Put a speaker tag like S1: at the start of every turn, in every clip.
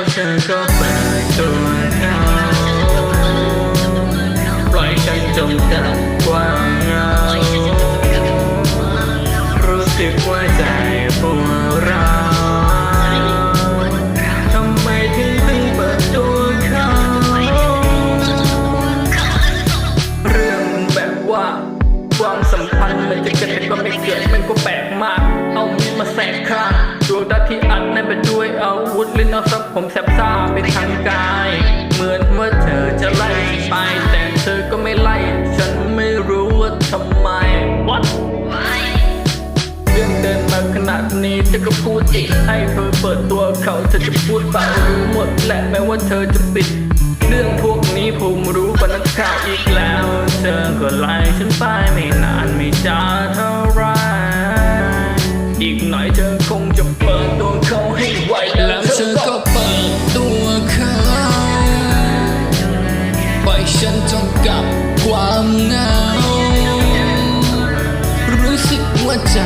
S1: ก็เปิดตัวเขาปล่อยฉันจมกับความเหงารู้สึกว่าใจปวดร้าวทำไมถึงเพิ่งเปิดตัวเขาเรื่องแบบว่า ความสัมพันธ์มันจะเกิดแต่ก็ไม่เกิดมันก็แปลกมาก เอามีดมาแสกข้างดวงตาที่อัดแน่นไปด้วยอาวุธลิ้นเอาซับ ผมแสบซ่าไปทางกาย เหมือนว่าเธอจะไล่ฉันไป แต่เธอก็ไม่ไล่ ฉันไม่รู้ว่าทำไม What? เรื่องเดินมาขนาดนี้เธอก็พูดอีกให้เธอเปิดตัวเขาเธอจะพูดเปล่ารู้หมดแหละแม้ว่าเธอจะปิด เรื่องพวกนี้ผมรู้ปนักข่าวอีกแล้ว เธอก็ไล่ฉันไปไม่นานไม่จ้าเท่าไรอีกหน่อยเธอคงจะ วใจ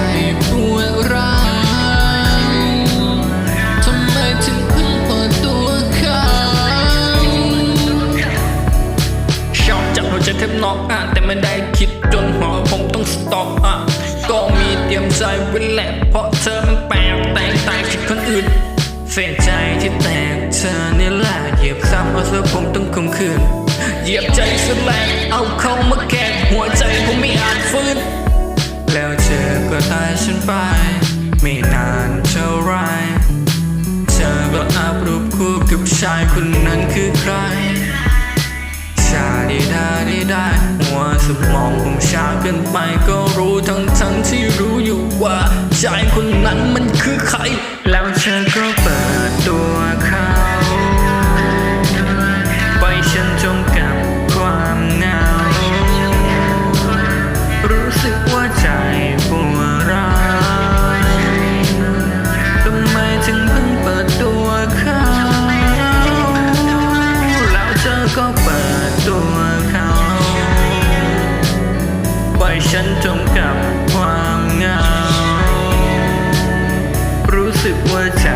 S2: ปวดร้าวทำไมถึงเพิ่งเปิดตัวเขา
S1: ชอบจับหัวใจแทบนอกอะแต่ไม่ได้คิดจนหัวผมต้องสต็อปอะก็มีเตรียมใจไว้แหละเพราะเธอมันแปลกแตกต่างจากคนอื่น เสียใจที่แตกเธอนี่แหละเหยียบซ้ำเอาเสื้อผมต้องคมคืนเหยียบใจสแลกเอาเข้ามาแกะหัวใจผมไม่อาจฟื้น ฉันไป ไม่นานเท่าไร เธอก็อัพรูปคู่กับชายคนนั้นคือใคร ชาดีดาดีได้หัวสมองผมชาเกินไปก็รู้ทั้งทั้งที่รู้อยู่ว่าชายคนนั้นมันคือใคร ล่อยฉันจมกับความเหงา รู้สึกว่าใจ